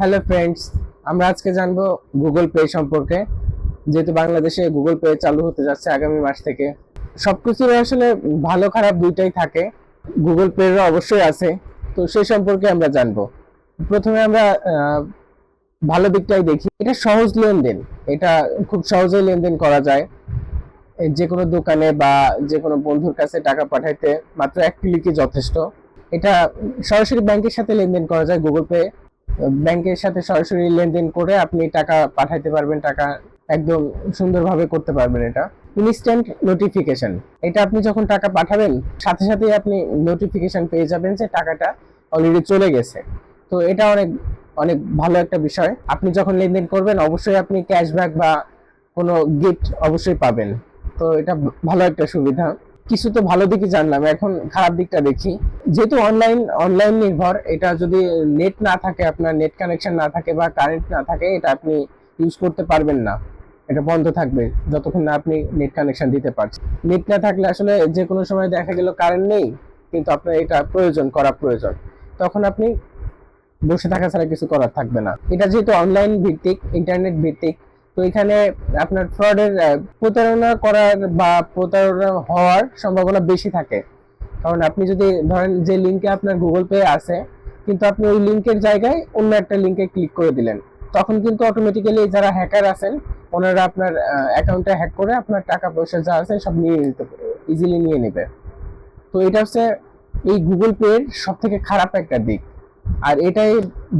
Hello friends আমরা আজকে জানব গুগল পে সম্পর্কে, যেহেতু বাংলাদেশে গুগল পে চালু হতে যাচ্ছে আগামী মাস থেকে। সবকিছুর আসলে ভালো খারাপ দুইটাই থাকে গুগল পে অবশ্যই আছে, তো সেই সম্পর্কে আমরা জানব। প্রথমে আমরা ভালো দিকটাই দেখি, এটা সহজ লেনদেন, এটা খুব সহজেই লেনদেন করা যায়। যে কোনো দোকানে বা যে কোনো বন্ধুর কাছে টাকা পাঠাইতে মাত্র এক ক্লিকই যথেষ্ট। এটা সরাসরি ব্যাংকের সাথে লেনদেন করা যায় গুগল পে ব্যাংকের সাথে সরাসরি লেনদেন করে আপনি টাকা পাঠাইতে পারবেন, টাকা একদম সুন্দরভাবে করতে পারবেন এটা। ইনস্ট্যান্ট নোটিফিকেশন এটা আপনি যখন টাকা পাঠাবেন, সাথে সাথে আপনি নোটিফিকেশন পেয়ে যাবেন যে টাকাটা অলরেডি চলে গেছে। তো এটা অনেক অনেক ভালো একটা বিষয়। আপনি যখন লেনদেন করবেন, অবশ্যই আপনি ক্যাশব্যাক বা কোনো গিফট অবশ্যই পাবেন। তো এটা ভালো একটা সুবিধা। কিছু তো ভালো দিকই জানলাম। এখন খারাপ দিকটা দেখি। যেহেতু অনলাইন অনলাইন নির্ভর, এটা যদি নেট না থাকে, আপনার নেট কানেকশন না থাকে বা কারেন্ট না থাকে, এটা আপনি ইউজ করতে পারবেন না। এটা বন্ধ থাকবে যতক্ষণ না আপনি নেট কানেকশন দিতে পারছেন। নেট না থাকলে আসলে যে কোনো সময় দেখা গেল কারেন্ট নেই, কিন্তু আপনার এটা প্রয়োজন, করা প্রয়োজন। তখন আপনি বসে থাকা ছাড়া কিছু করার থাকবে না। এটা যেহেতু অনলাইন ভিত্তিক ইন্টারনেট ভিত্তিক তো এখানে আপনার ফ্রডের প্রতারণা করার বা প্রতারণা হওয়ার সম্ভাবনা বেশি থাকে। কারণ আপনি যদি ধরেন যে লিঙ্কে আপনার গুগল পে আছে, কিন্তু আপনি ওই লিঙ্কের জায়গায় অন্য একটা লিঙ্কে ক্লিক করে দিলেন, তখন কিন্তু অটোমেটিক্যালি যারা হ্যাকার আছেন, ওনারা আপনার অ্যাকাউন্টে হ্যাক করে আপনার টাকা পয়সা যা আছে সব নিয়ে নিতে ইজিলি নিয়ে নেবে। তো এটা হচ্ছে এই গুগল পে এর সব থেকে খারাপ একটা দিক। আর এটাই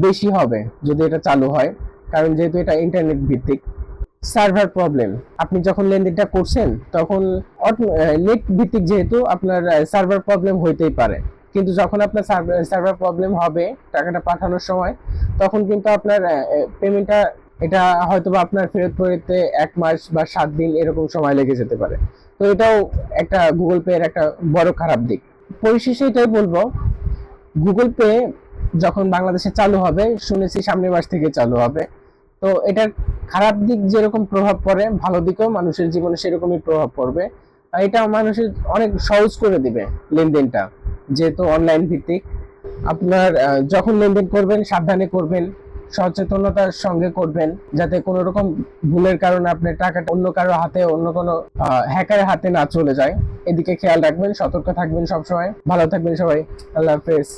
বেশি হবে যদি এটা চালু হয়, কারণ যেহেতু এটা ইন্টারনেট ভিত্তিক সার্ভার প্রবলেম আপনি যখন লেনদেনটা করছেন, তখন নেট ভিত্তিক যেহেতু আপনার সার্ভার প্রবলেম হইতেই পারে। কিন্তু যখন আপনার সার্ভার প্রবলেম হবে, টাকাটা পাঠানোর সময়, তখন কিন্তু আপনার পেমেন্টটা এটা হয়তো বা আপনার ফেরত করতে এক মাস বা সাত দিন এরকম সময় লেগে যেতে পারে। তো এটাও একটা গুগল পে এর একটা বড় খারাপ দিক। পরিশেষে এটাই বলব গুগল পে যখন বাংলাদেশে চালু হবে, শুনেছি সামনের মাস থেকে চালু হবে। তো এটার খারাপ দিক যেরকম প্রভাব পড়ে, ভালো দিকেও মানুষের জীবনে সেরকমই প্রভাব পড়বে। এটা মানুষের অনেক সহজ করে দিবে লেনদেনটা, যেহেতু অনলাইন ভিত্তিক। আপনার যখন লেনদেন করবেন, সাবধানে করবেন, সচেতনতার সঙ্গে করবেন, যাতে কোনো রকম ভুলের কারণে আপনার টাকাটা অন্য কারও হাতে, অন্য কোনো হ্যাকারের হাতে না চলে যায়। এদিকে খেয়াল রাখবেন, সতর্ক থাকবেন সবসময়। ভালো থাকবেন সবাই। আল্লাহ হাফেজ।